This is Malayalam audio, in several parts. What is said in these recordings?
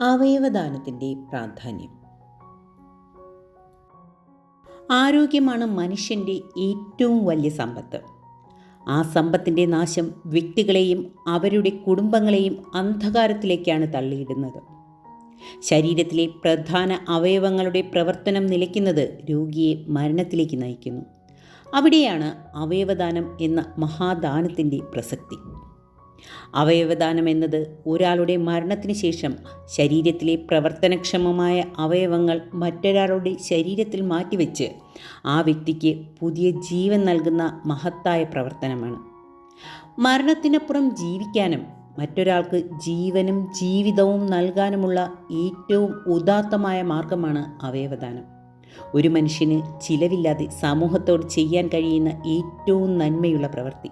അവയവദാനത്തിന്റെ പ്രാധാന്യം. ആരോഗ്യമാണ് മനുഷ്യന്റെ ഏറ്റവും വലിയ സമ്പത്ത്. ആ സമ്പത്തിന്റെ നാശം വ്യക്തികളെയും അവരുടെ കുടുംബങ്ങളെയും അന്ധകാരത്തിലേക്കാണ് തള്ളിയിടുന്നത്. ശരീരത്തിലെ പ്രധാന അവയവങ്ങളുടെ പ്രവർത്തനം നിലയ്ക്കുന്നത് രോഗിയെ മരണത്തിലേക്ക് നയിക്കുന്നു. അവിടെയാണ് അവയവദാനം എന്ന മഹാദാനത്തിന്റെ പ്രസക്തി. അവയവദാനം എന്നത് ഒരാളുടെ മരണത്തിന് ശേഷം ശരീരത്തിലെ പ്രവർത്തനക്ഷമമായ അവയവങ്ങൾ മറ്റൊരാളുടെ ശരീരത്തിൽ മാറ്റിവെച്ച് ആ വ്യക്തിക്ക് പുതിയ ജീവൻ നൽകുന്ന മഹത്തായ പ്രവർത്തനമാണ്. മരണത്തിനപ്പുറം ജീവിക്കാനും മറ്റൊരാൾക്ക് ജീവനും ജീവിതവും നൽകാനുമുള്ള ഏറ്റവും ഉദാത്തമായ മാർഗമാണ് അവയവദാനം. ഒരു മനുഷ്യന് ചിലവില്ലാതെ സമൂഹത്തോട് ചെയ്യാൻ കഴിയുന്ന ഏറ്റവും നന്മയുള്ള പ്രവൃത്തി.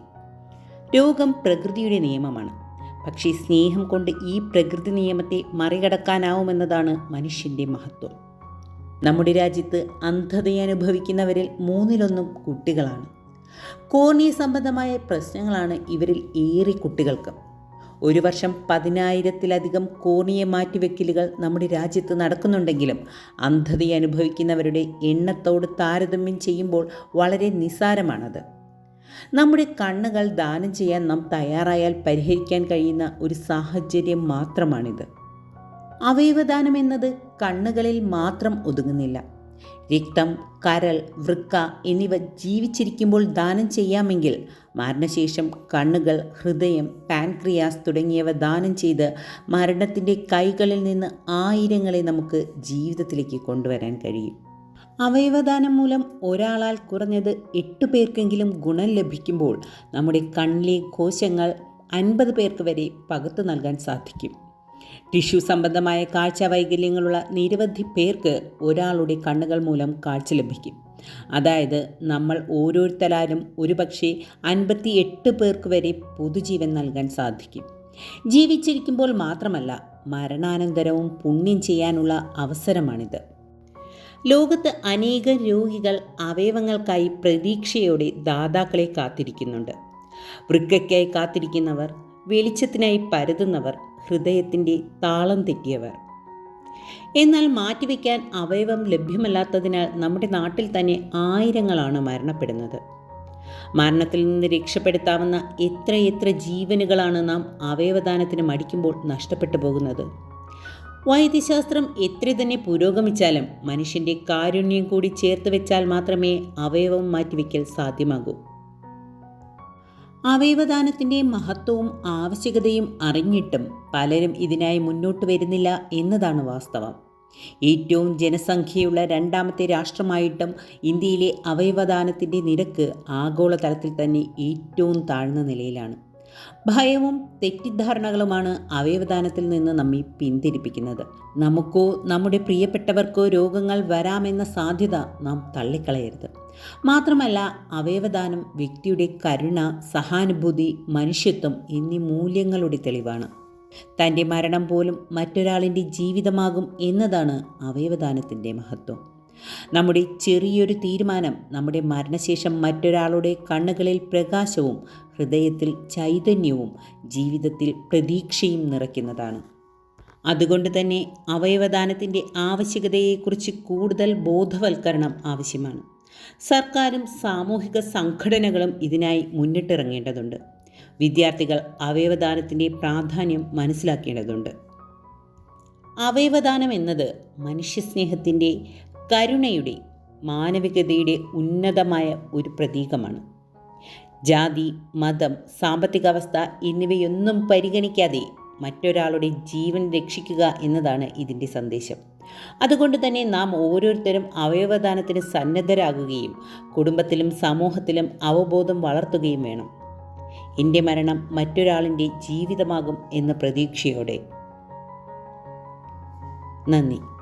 രോഗം പ്രകൃതിയുടെ നിയമമാണ്. പക്ഷേ സ്നേഹം കൊണ്ട് ഈ പ്രകൃതി നിയമത്തെ മറികടക്കാനാവുമെന്നതാണ് മനുഷ്യന്റെ മഹത്വം. നമ്മുടെ രാജ്യത്ത് അന്ധതയനുഭവിക്കുന്നവരിൽ മൂന്നിലൊന്നും കുട്ടികളാണ്. കോർണിയ സംബന്ധമായ പ്രശ്നങ്ങളാണ് ഇവരിൽ ഏറെ കുട്ടികൾക്ക്. ഒരു വർഷം പതിനായിരത്തിലധികം കോർണിയ മാറ്റിവെക്കലുകൾ നമ്മുടെ രാജ്യത്ത് നടക്കുന്നുണ്ടെങ്കിലും അന്ധതയെ അനുഭവിക്കുന്നവരുടെ എണ്ണത്തോട് താരതമ്യം ചെയ്യുമ്പോൾ വളരെ നിസ്സാരമാണത്. നമ്മുടെ കണ്ണുകൾ ദാനം ചെയ്യാൻ നാം തയ്യാറായാൽ പരിഹരിക്കാൻ കഴിയുന്ന ഒരു സാഹചര്യം മാത്രമാണിത്. അവയവദാനം എന്നത് കണ്ണുകളിൽ മാത്രം ഒതുങ്ങുന്നില്ല. രക്തം കരൾ വൃക്ക എന്നിവ ജീവിച്ചിരിക്കുമ്പോൾ ദാനം ചെയ്യാമെങ്കിൽ മരണശേഷം കണ്ണുകൾ ഹൃദയം പാൻക്രിയാസ് തുടങ്ങിയവ ദാനം ചെയ്ത് മരണത്തിന്റെ കൈകളിൽ നിന്ന് ആയിരങ്ങളെ നമുക്ക് ജീവിതത്തിലേക്ക് കൊണ്ടുവരാൻ കഴിയും. അവയവദാനം മൂലം ഒരാളാൽ കുറഞ്ഞത് എട്ട് പേർക്കെങ്കിലും ഗുണം ലഭിക്കുമ്പോൾ നമ്മുടെ കണ്ണിലെ കോശങ്ങൾ അൻപത് പേർക്ക് വരെ പകുത്തു നൽകാൻ സാധിക്കും. ടിഷ്യൂ സംബന്ധമായ കാഴ്ച വൈകല്യങ്ങളുള്ള നിരവധി പേർക്ക് ഒരാളുടെ കണ്ണുകൾ മൂലം കാഴ്ച ലഭിക്കും. അതായത് നമ്മൾ ഓരോരുത്തരാലും ഒരുപക്ഷെ അൻപത്തി എട്ട് പേർക്ക് വരെ പൊതുജീവൻ നൽകാൻ സാധിക്കും. ജീവിച്ചിരിക്കുമ്പോൾ മാത്രമല്ല മരണാനന്തരവും പുണ്യം ചെയ്യാനുള്ള അവസരമാണിത്. ലോകത്ത് അനേകം രോഗികൾ അവയവങ്ങൾക്കായി പ്രതീക്ഷയോടെ ദാതാക്കളെ കാത്തിരിക്കുന്നുണ്ട്. വൃക്കയ്ക്കായി കാത്തിരിക്കുന്നവർ വെളിച്ചത്തിനായി പരതുന്നവർ ഹൃദയത്തിന്റെ താളം തെറ്റിയവർ. എന്നാൽ മാറ്റിവെക്കാൻ അവയവം ലഭ്യമല്ലാത്തതിനാൽ നമ്മുടെ നാട്ടിൽ തന്നെ ആയിരങ്ങളാണ് മരണപ്പെടുന്നത്. മരണത്തിൽ നിന്ന് രക്ഷപ്പെടുത്താവുന്ന എത്രയെത്ര ജീവനുകളാണ് നാം അവയവദാനത്തിന് മടിക്കുമ്പോൾ നഷ്ടപ്പെട്ടു പോകുന്നത്? വൈദ്യശാസ്ത്രം എത്ര തന്നെ പുരോഗമിച്ചാലും മനുഷ്യന്റെ കാരുണ്യം കൂടി ചേർത്ത് വെച്ചാൽ മാത്രമേ അവയവം മാറ്റിവെക്കൽ സാധ്യമാകൂ. അവയവദാനത്തിന്റെ മഹത്വവും ആവശ്യകതയും അറിഞ്ഞിട്ടും പലരും ഇതിനായി മുന്നോട്ട് വരുന്നില്ല എന്നതാണ് വാസ്തവം. ഏറ്റവും ജനസംഖ്യയുള്ള രണ്ടാമത്തെ രാഷ്ട്രമായിട്ടും ഇന്ത്യയിലെ അവയവദാനത്തിന്റെ നിരക്ക് ആഗോളതലത്തിൽ തന്നെ ഏറ്റവും താഴ്ന്ന നിലയിലാണ്. ഭയവും തെറ്റിദ്ധാരണകളുമാണ് അവയവദാനത്തിൽ നിന്ന് നമ്മെ പിന്തിരിപ്പിക്കുന്നത്. നമുക്കോ നമ്മുടെ പ്രിയപ്പെട്ടവർക്കോ രോഗങ്ങൾ വരാമെന്ന സാധ്യത നാം തള്ളിക്കളയരുത്. മാത്രമല്ല അവയവദാനം വ്യക്തിയുടെ കരുണ സഹാനുഭൂതി മനുഷ്യത്വം എന്നീ മൂല്യങ്ങളുടെ തെളിവാണ്. തന്റെ മരണം പോലും മറ്റൊരാളിന്റെ ജീവിതമാകും എന്നതാണ് അവയവദാനത്തിന്റെ മഹത്വം. നമ്മുടെ ചെറിയൊരു തീരുമാനം നമ്മുടെ മരണശേഷം മറ്റൊരാളുടെ കണ്ണുകളിൽ പ്രകാശവും ഹൃദയത്തിൽ ചൈതന്യവും ജീവിതത്തിൽ പ്രതീക്ഷയും നിറയ്ക്കുന്നതാണ്. അതുകൊണ്ട് തന്നെ അവയവദാനത്തിന്റെ ആവശ്യകതയെക്കുറിച്ച് കൂടുതൽ ബോധവൽക്കരണം ആവശ്യമാണ്. സർക്കാരും സാമൂഹിക സംഘടനകളും ഇതിനായി മുന്നിട്ടിറങ്ങേണ്ടതുണ്ട്. വിദ്യാർത്ഥികൾ അവയവദാനത്തിന്റെ പ്രാധാന്യം മനസ്സിലാക്കേണ്ടതുണ്ട്. അവയവദാനം എന്നത് മനുഷ്യസ്നേഹത്തിന്റെ കരുണയുടെ മാനവികതയുടെ ഉന്നതമായ ഒരു പ്രതീകമാണ്. ജാതി മതം സാമ്പത്തിക അവസ്ഥ എന്നിവയൊന്നും പരിഗണിക്കാതെ മറ്റൊരാളുടെ ജീവൻ രക്ഷിക്കുക എന്നതാണ് ഇതിന്റെ സന്ദേശം. അതുകൊണ്ട് തന്നെ നാം ഓരോരുത്തരും അവയവദാനത്തിന് സന്നദ്ധരാകുകയും കുടുംബത്തിലും സമൂഹത്തിലും അവബോധം വളർത്തുകയും വേണം. എന്റെ മരണം മറ്റൊരാളിന്റെ ജീവിതമാകും എന്ന പ്രതീക്ഷയോടെ. നന്ദി.